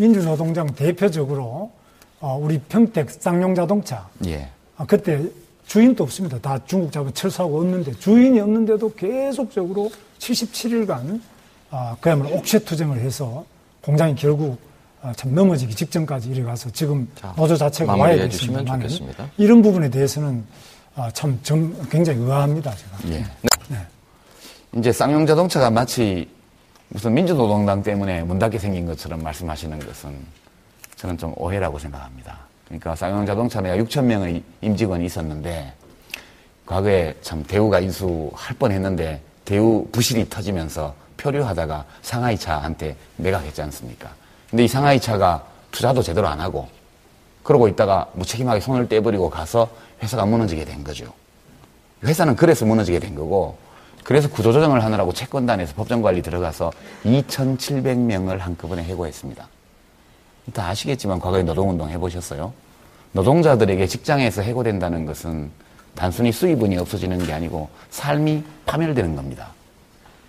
민주노동당 대표적으로 어, 우리 평택 쌍용자동차 예. 아, 그때 주인도 없습니다. 다 중국 자본 철수하고 없는데 주인이 없는데도 계속적으로 77일간 아, 그야말로 옥새 투쟁을 해서 공장이 결국 아, 참 넘어지기 직전까지 이래가서 지금 자, 노조 자체가 와야 되겠습니다만 좋겠습니다. 이런 부분에 대해서는 아, 참좀 굉장히 의아합니다. 제가. 예. 이제 쌍용 자동차가 마치 무슨 민주노동당 때문에 문 닫게 생긴 것처럼 말씀하시는 것은 저는 좀 오해라고 생각합니다. 그러니까 쌍용 자동차 내가 6천 명의 임직원이 있었는데 과거에 참 대우가 인수할 뻔했는데 대우 부실이 터지면서 표류하다가 상하이 차한테 매각했지 않습니까? 근데 이 상하이 차가 투자도 제대로 안 하고 그러고 있다가 무책임하게 손을 떼버리고 가서 회사가 무너지게 된 거죠. 회사는 그래서 무너지게 된 거고 그래서 구조조정을 하느라고 채권단에서 법정관리 들어가서 2,700명을 한꺼번에 해고했습니다. 다 아시겠지만 과거에 노동운동 해보셨어요? 노동자들에게 직장에서 해고된다는 것은 단순히 수입원이 없어지는 게 아니고 삶이 파멸되는 겁니다.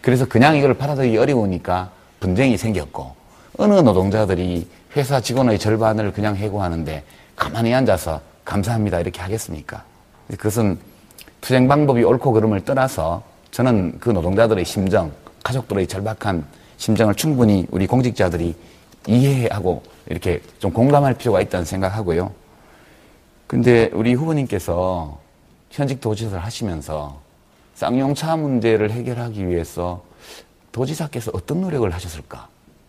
그래서 그냥 이걸 팔아들이기 어려우니까 분쟁이 생겼고 어느 노동자들이 회사 직원의 절반을 그냥 해고하는데 가만히 앉아서 감사합니다 이렇게 하겠습니까? 그것은 투쟁 방법이 옳고 그름을 떠나서 저는 그 노동자들의 심정, 가족들의 절박한 심정을 충분히 우리 공직자들이 이해하고 이렇게 좀 공감할 필요가 있다는 생각하고요. 근데 우리 후보님께서 현직 도지사를 하시면서 쌍용차 문제를 해결하기 위해서 도지사께서 어떤 노력을 하셨을까?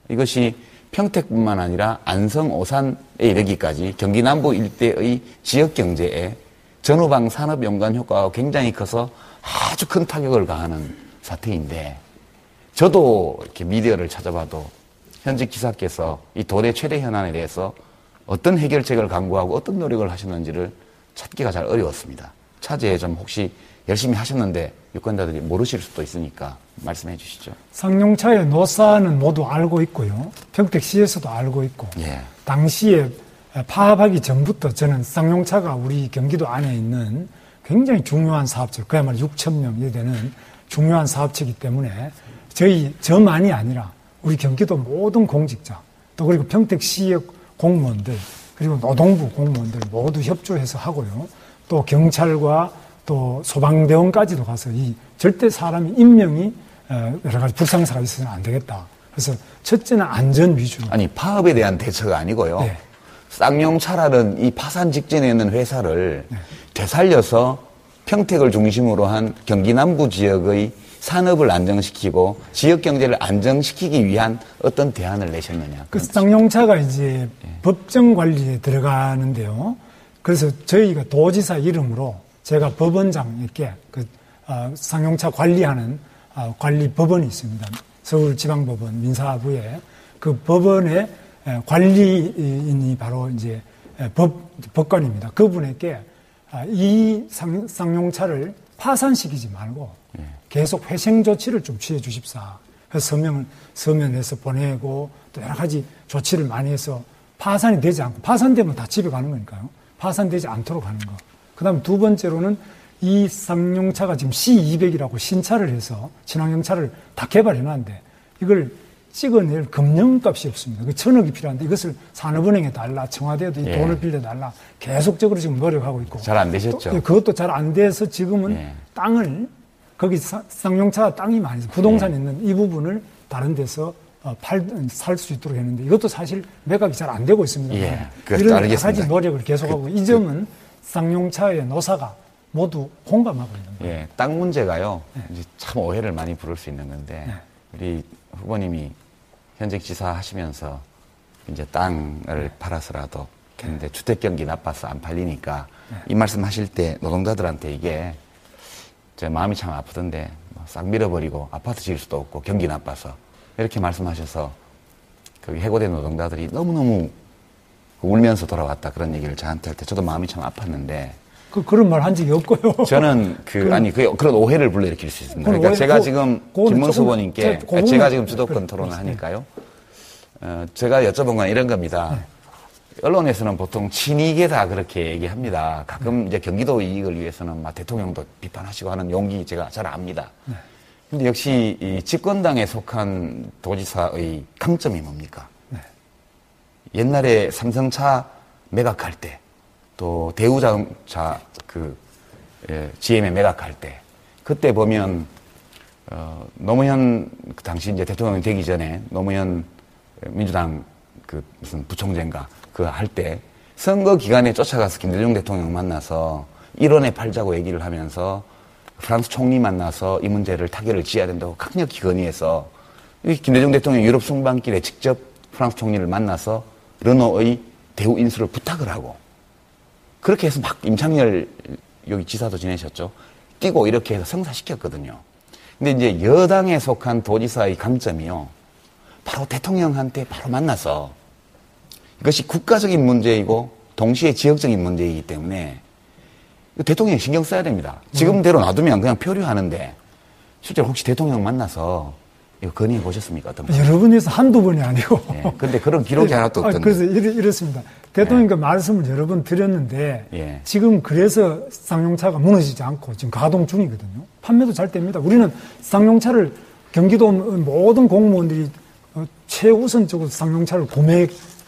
이것이 평택뿐만 아니라 안성, 오산에 이르기까지 경기 남부 일대의 지역 경제에 전후방 산업 연관 효과가 굉장히 커서 아주 큰 타격을 가하는 사태인데 저도 이렇게 미디어를 찾아봐도 현직 기사께서 이 도내 최대 현안에 대해서 어떤 해결책을 강구하고 어떤 노력을 하셨는지를 찾기가 잘 어려웠습니다. 차제에 좀 혹시 열심히 하셨는데 유권자들이 모르실 수도 있으니까 말씀해 주시죠. 상용차의 노사는 모두 알고 있고요. 평택시에서도 알고 있고 예. 당시에 파업하기 전부터 저는 쌍용차가 우리 경기도 안에 있는 굉장히 중요한 사업체, 그야말로 6천 명이 되는 중요한 사업체이기 때문에 저희 저만이 아니라 우리 경기도 모든 공직자 또 그리고 평택시의 공무원들 그리고 노동부 공무원들 모두 협조해서 하고요. 또 경찰과 또 소방대원까지도 가서 이 절대 사람이 인명이 어, 여러 가지 불상사가 있어서는 안 되겠다. 그래서 첫째는 안전 위주로. 아니 파업에 대한 대처가 아니고요. 네. 쌍용차라는 이 파산 직전에 있는 회사를 네. 되살려서 평택을 중심으로 한 경기 남부 지역의 산업을 안정시키고 지역 경제를 안정시키기 위한 어떤 대안을 내셨느냐. 그 쌍용차가 이제 법정 관리에 들어가는데요. 그래서 저희가 도지사 이름으로 제가 법원장에게 그 어, 쌍용차 관리하는 어, 관리 법원이 있습니다. 서울지방법원 민사부에 그 법원의 에, 관리인이 바로 이제 에, 법 법관입니다. 그분에게 아, 이 쌍, 쌍용차를 파산시키지 말고 계속 회생 조치를 좀 취해 주십사. 그래서 서명을 서면해서 보내고 또 여러 가지 조치를 많이 해서 파산이 되지 않고 파산되면 다 집에 가는 거니까요. 파산되지 않도록 하는 거. 그 다음 두 번째로는 이 쌍용차가 지금 C200이라고 신차를 해서 친환경차를 다 개발해 놨는데 이걸 찍어낼 금융값이 없습니다. 그 천억이 필요한데 이것을 산업은행에 달라 청와대에도 이 예. 돈을 빌려 달라 계속적으로 지금 노력하고 있고 잘 안 되셨죠. 또, 예, 그것도 잘 안 돼서 지금은 예. 땅을 거기 사- 쌍용차 땅이 많이. 부동산 예. 있는 이 부분을 다른 데서 어, 팔, 살 수 있도록 했는데 이것도 사실 매각이 잘 안 되고 있습니다. 예, 이런 여러. 가지 노력을 계속하고 이 점은 쌍용차의 노사가 모두 공감하고 있는 거예요. 예, 땅 문제가요. 네. 이제 참 오해를 많이 부를 수 있는 건데 우리 후보님이 현직 지사 하시면서 이제 땅을 팔아서라도 했는데 주택 경기 나빠서 안 팔리니까 네. 이 말씀 하실 때 노동자들한테 이게 제 마음이 참 아프던데 뭐싹 밀어버리고 아파트 지을 수도 없고 경기 나빠서 이렇게 말씀하셔서 거기 해고된 노동자들이 너무너무 울면서 돌아왔다 그런 얘기를 저한테 할 때 저도 마음이 참 아팠는데 그, 그런 말 한 적이 없고요. 저는 그, 아니 그 그런 오해를 불러일으킬 수 있습니다. 그러니까 오해- 제가 그- 지금 김문수 제- 그거는- 제가 지금 주도권 토론을. 하니까요. 어, 제가 여쭤본 건 이런 겁니다. 네. 언론에서는 보통 친이계다 그렇게 얘기합니다. 네. 가끔 이제 경기도 이익을 위해서는 막 대통령도 비판하시고 하는 용기 제가 잘 압니다. 네. 근데 역시 이 집권당에 속한 도지사의 강점이 뭡니까? 옛날에 삼성차 매각할 때, 또 대우자동차 그 예, GM에 매각할 때, 그때 보면 어, 노무현 그 당시 이제 대통령이 되기 전에 노무현 민주당 그 무슨 부총재인가 그 할 때 선거 기간에 쫓아가서 김대중 대통령 만나서 일원에 팔자고 얘기를 하면서 프랑스 총리 만나서 이 문제를 타결을 지어야 된다고 강력히 건의해서 김대중 대통령 유럽 순방길에 직접 프랑스 총리를 만나서 르노의 대우 인수를 부탁을 하고 그렇게 해서 막 임창열 여기 지사도 지내셨죠. 뛰고 이렇게 해서 성사시켰거든요. 근데 이제 여당에 속한 도지사의 강점이요. 바로 대통령한테 바로 만나서 이것이 국가적인 문제이고 동시에 지역적인 문제이기 때문에 대통령이 신경 써야 됩니다. 지금대로 놔두면 그냥 표류하는데 실제로 혹시 대통령 만나서 이거 건의해 보셨습니까? 어떤 여러 번에서 한두 번이 아니고. 예, 근데 그런 기록이 하나도 없던데. 아, 그래서 이렇, 습니다 대통령께 예. 말씀을 여러 번 드렸는데 예. 지금 그래서 쌍용차가 무너지지 않고 지금 가동 중이거든요. 판매도 잘 됩니다. 우리는 쌍용차를 경기도 모든 공무원들이 어, 최우선적으로 쌍용차를 구매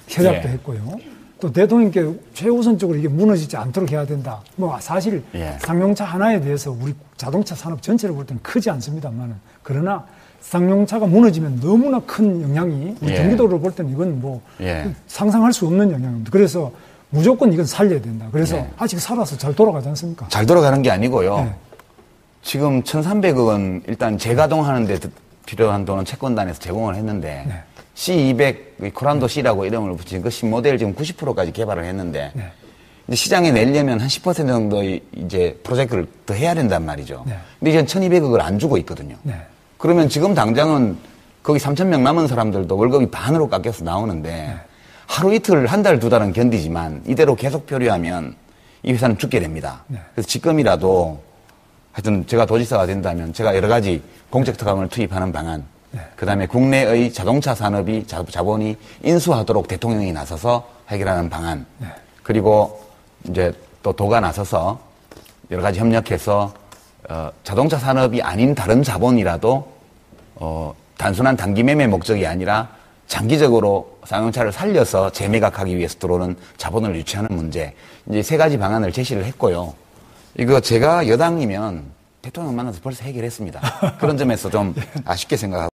협약도 예. 했고요. 또 대통령께 최우선적으로 이게 무너지지 않도록 해야 된다. 뭐 사실 예. 쌍용차 하나에 대해서 우리 자동차 산업 전체를 볼 때는 크지 않습니다만은 그러나 쌍용차가 무너지면 너무나 큰 영향이 우리 예. 경기도를 볼 때는 이건 뭐 예. 상상할 수 없는 영향입니다. 그래서 무조건 이건 살려야 된다. 그래서 예. 아직 살아서 잘 돌아가지 않습니까? 잘 돌아가는 게 아니고요. 예. 지금 1,300억 원 일단 재가동하는데 필요한 돈은 채권단에서 제공을 했는데 네. C200 코란도 C라고 이름을 붙인 그 신모델 지금 90%까지 개발을 했는데 네. 이제 시장에 내려면 한 10% 정도 이제 프로젝트를 더 해야 된단 말이죠. 네. 근데 이제 1,200억을 안 주고 있거든요. 네. 그러면 지금 당장은 거기 3,000명 남은 사람들도 월급이 반으로 깎여서 나오는데 네. 하루 이틀, 한 달, 두 달은 견디지만 이대로 계속 표류하면 이 회사는 죽게 됩니다. 네. 그래서 지금이라도 하여튼 제가 도지사가 된다면 제가 여러 가지 공적 특감을 투입하는 방안, 네. 그 다음에 국내의 자동차 산업이 자 본이 인수하도록 대통령이 나서서 해결하는 방안, 네. 그리고 이제 또 도가 나서서 여러 가지 협력해서 어, 자동차 산업이 아닌 다른 자본이라도 어, 단순한 단기 매매 목적이 아니라 장기적으로 쌍용차를 살려서 재매각하기 위해서 들어오는 자본을 유치하는 문제 이제 세 가지 방안을 제시를 했고요. 이거 제가 여당이면 대통령 만나서 벌써 해결했습니다. 그런 점에서 좀 아쉽게 생각하고.